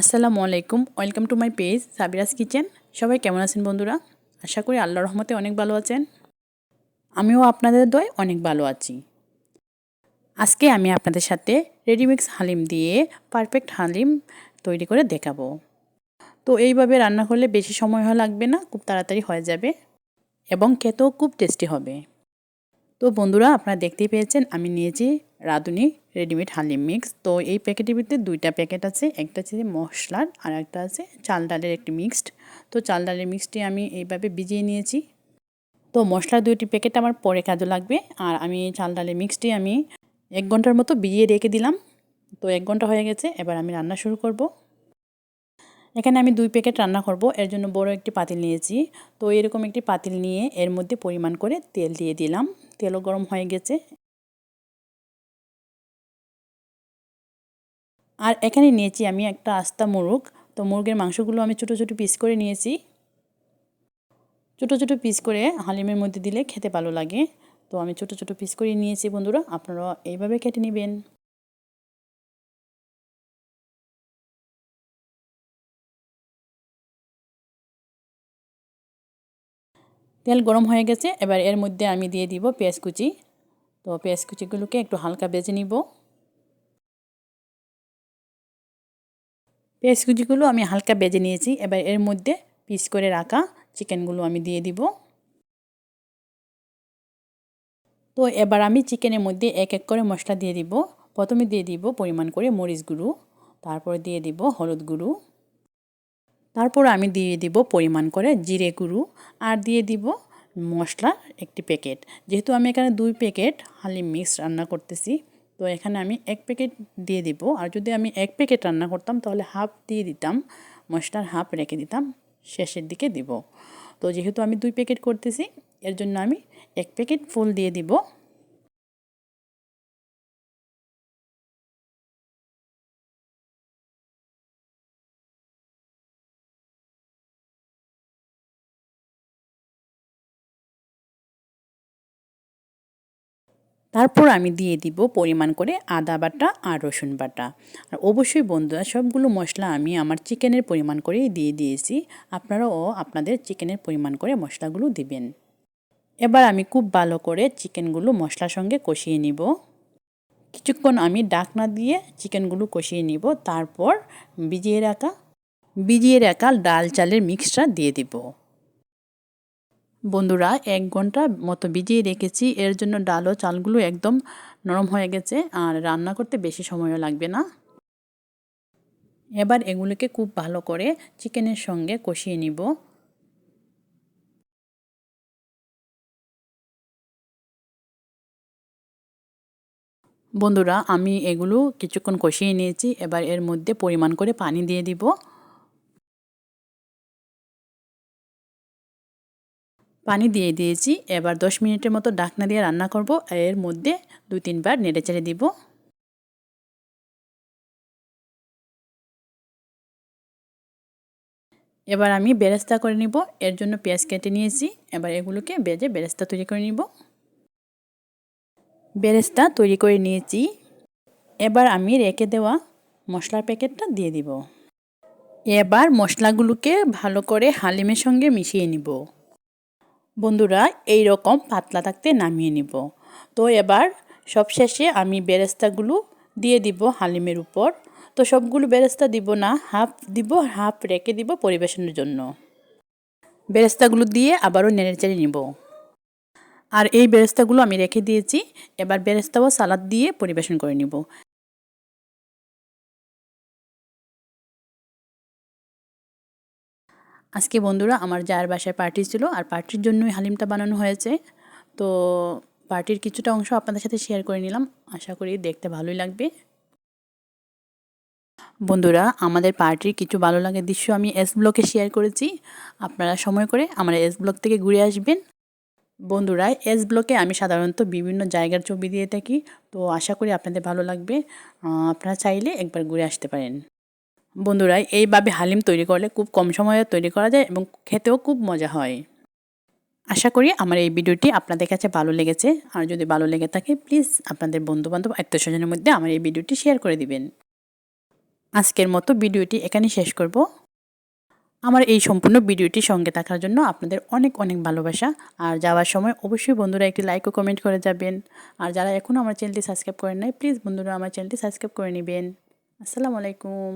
আসসালামু আলাইকুম, welcome to my page Sabira's kitchen. সবাই কেমন আছেন বন্ধুরা? আশা করি আল্লাহ রহমতে অনেক ভালো আছেন। আমিও আপনাদের দয় অনেক ভালো আছি। আজকে আমি আপনাদের সাথে রেডিমিক্স হালিম দিয়ে পারফেক্ট হালিম তৈরি করে দেখাবো। তো এইভাবে রান্না করলে বেশি সময় লাগবে না, খুব তাড়াতাড়ি হয়ে যাবে এবং খেতেও খুব টেস্টি হবে। তো বন্ধুরা, আপনারা দেখতেই পেয়েছেন, আমি নিয়েছি রাঁধুনি রেডিমেড হালিম মিক্স তো এই প্যাকেটের ভিতরে দুইটা প্যাকেট আছে, একটা আছে মশলার আর একটা আছে চাল ডালের একটি মিক্সড তো চাল ডালের মিক্সটি আমি এইভাবে ভিজিয়ে নিয়েছি। তো মশলার দুইটি প্যাকেট আমার পরে কাজে লাগবে। আর আমি চাল ডালের মিক্সটি আমি এক ঘণ্টার মতো ভিজিয়ে রেখে দিলাম। তো এক ঘণ্টা হয়ে গেছে, এবার আমি রান্না শুরু করব। এখানে আমি দুই প্যাকেট রান্না করব, এর জন্য বড় একটি পাতিল নিয়েছি। তো এরকম একটি পাতিল নিয়ে এর মধ্যে পরিমাণ করে তেল দিয়ে দিলাম। তেলও গরম হয়ে গেছে। আর এখানে নিয়েছি আমি একটা আস্তা মুরগ। তো মুরগের মাংসগুলো আমি ছোটো ছোটো পিস করে নিয়েছি। ছোটো ছোটো পিস করে হালিমের মধ্যে দিলে খেতে ভালো লাগে। তো আমি ছোটো ছোটো পিস করে নিয়েছি বন্ধুরা আপনারা এইভাবে কেটে নেবেন। তেল গরম হয়ে গেছে, এবার এর মধ্যে আমি দিয়ে দিব পেঁয়াজ কুচি। তো পেঁয়াজ কুচিগুলোকে একটু হালকা বেজে নিব। পেঁয়াজ কুচিগুলো আমি হালকা বেজে নিয়েছি, এবার এর মধ্যে পিস করে রাখা চিকেনগুলো আমি দিয়ে দিব। তো এবার আমি চিকেনের মধ্যে এক এক করে মশলা দিয়ে দিব। প্রথমে দিয়ে দিব পরিমাণ করে মরিচ গুঁড়ো, তারপরে দিয়ে দিব হলুদ গুঁড়ো। তারপর আমি দিয়ে দিব পরিমাণ করে জিরে গুঁড়ো আর দিয়ে দিব মশলা একটি প্যাকেট। যেহেতু আমি এখানে দুই প্যাকেট হালিম মিক্স রান্না করতেছি, তো এখানে আমি এক প্যাকেট দিয়ে দিব। আর যদি আমি এক প্যাকেট রান্না করতাম, তাহলে হাফ দিয়ে দিতাম, মশলার হাফ রেখে দিতাম, শেষের দিকে দিব। তো যেহেতু আমি দুই প্যাকেট করতেছি, এর জন্য আমি এক প্যাকেট ফুল দিয়ে দিব। তারপর আমি দিয়ে দিব পরিমাণ করে আদা বাটা আর রসুন বাটা। আর অবশ্যই বন্ধুরা, সবগুলো মশলা আমি আমার চিকেনের পরিমাণ করেই দিয়ে দিয়েছি। আপনারাও আপনাদের চিকেনের পরিমাণ করে মশলাগুলো দিবেন। এবার আমি খুব ভালো করে চিকেনগুলো মশলার সঙ্গে কষিয়ে নিব। কিছুক্ষণ আমি ডাকনা দিয়ে চিকেনগুলো কষিয়ে নিব। তারপর ভিজিয়ে রাখা ভিজিয়ে রাখা ডাল চালের মিক্সটা দিয়ে দিব। বন্ধুরা, এক ঘণ্টা মতো ভিজিয়ে রেখেছি। এর জন্য ডাল ও চালগুলো একদম নরম হয়ে গেছে আর রান্না করতে বেশি সময়ও লাগবে না। এবার এগুলোকে খুব ভালো করে চিকেনের সঙ্গে কষিয়ে নিব। বন্ধুরা, আমি এগুলো কিছুক্ষণ কষিয়ে নিয়েছি। এবার এর মধ্যে পরিমাণ করে পানি দিয়ে দিব। পানি দিয়ে দিয়েছি। এবার দশ মিনিটের মতো ডাকনা দিয়ে রান্না করব। এর মধ্যে দুই, তিনবার নেড়ে চেড়ে দিব। এবার আমি বেরেস্তা করে নিব। এর জন্য পেঁয়াজ কেটে নিয়েছি। এবার এগুলোকে বেজে বেরেস্তা তৈরি করে নিব। বেরেস্তা তৈরি করে নিয়েছি। এবার আমি রেখে দেওয়া মশলার প্যাকেটটা দিয়ে দিব। এবার মশলাগুলোকে ভালো করে হালিমের সঙ্গে মিশিয়ে নিব। বন্ধুরা এই রকম পাতলা থাকতে নামিয়ে নিব। তো এবার সবশেষে আমি বেরেস্তাগুলো দিয়ে দিব হালিমের উপর। তো সবগুলো বেরেস্তা দিব না, হাফ দিব, হাফ রেখে দিব পরিবেশনের জন্য। বেরেস্তাগুলো দিয়ে আবারও নেড়ে চেড়ে নিব। আর এই বেরেস্তাগুলো আমি রেখে দিয়েছি, এবার বেরেস্তাও সালাদ দিয়ে পরিবেশন করে নিব। আজকে বন্ধুরা আমার যার বাসায় পার্টি ছিল আর পার্টির জন্যই হালিমটা বানানো হয়েছে। তো পার্টির কিছুটা অংশ আপনাদের সাথে শেয়ার করে নিলাম। আশা করি দেখতে ভালোই লাগবে। বন্ধুরা, আমাদের পার্টির কিছু ভালো লাগে দৃশ্য আমি এস ব্লকে শেয়ার করেছি। আপনারা সময় করে আমার এস ব্লক থেকে ঘুরে আসবেন। বন্ধুরা এস ব্লকে আমি সাধারণত বিভিন্ন জায়গার ছবি দিয়ে থাকি। তো আশা করি আপনাদের ভালো লাগবে। আপনারা চাইলে একবার ঘুরে আসতে পারেন। বন্ধুরা এইভাবে হালিম তৈরি করলে খুব কম সময়ে তৈরি করা যায় এবং খেতেও খুব মজা হয়। আশা করি আমার এই ভিডিওটি আপনাদের কাছে ভালো লেগেছে। আর যদি ভালো লেগে থাকে প্লিজ আপনাদের বন্ধুবান্ধব, আত্মীয়স্বজনের মধ্যে আমার এই ভিডিওটি শেয়ার করে দিবেন। আজকের মতো ভিডিওটি এখানেই শেষ করব। আমার এই সম্পূর্ণ ভিডিওটি সঙ্গে থাকার জন্য আপনাদের অনেক অনেক ভালোবাসা। আর যাওয়ার সময় অবশ্যই বন্ধুরা একটি লাইক ও কমেন্ট করে যাবেন। আর যারা এখনও আমার চ্যানেলটি সাবস্ক্রাইব করেন নাই প্লিজ বন্ধুরা আমার চ্যানেলটি সাবস্ক্রাইব করে নেবেন। আসসালামু আলাইকুম।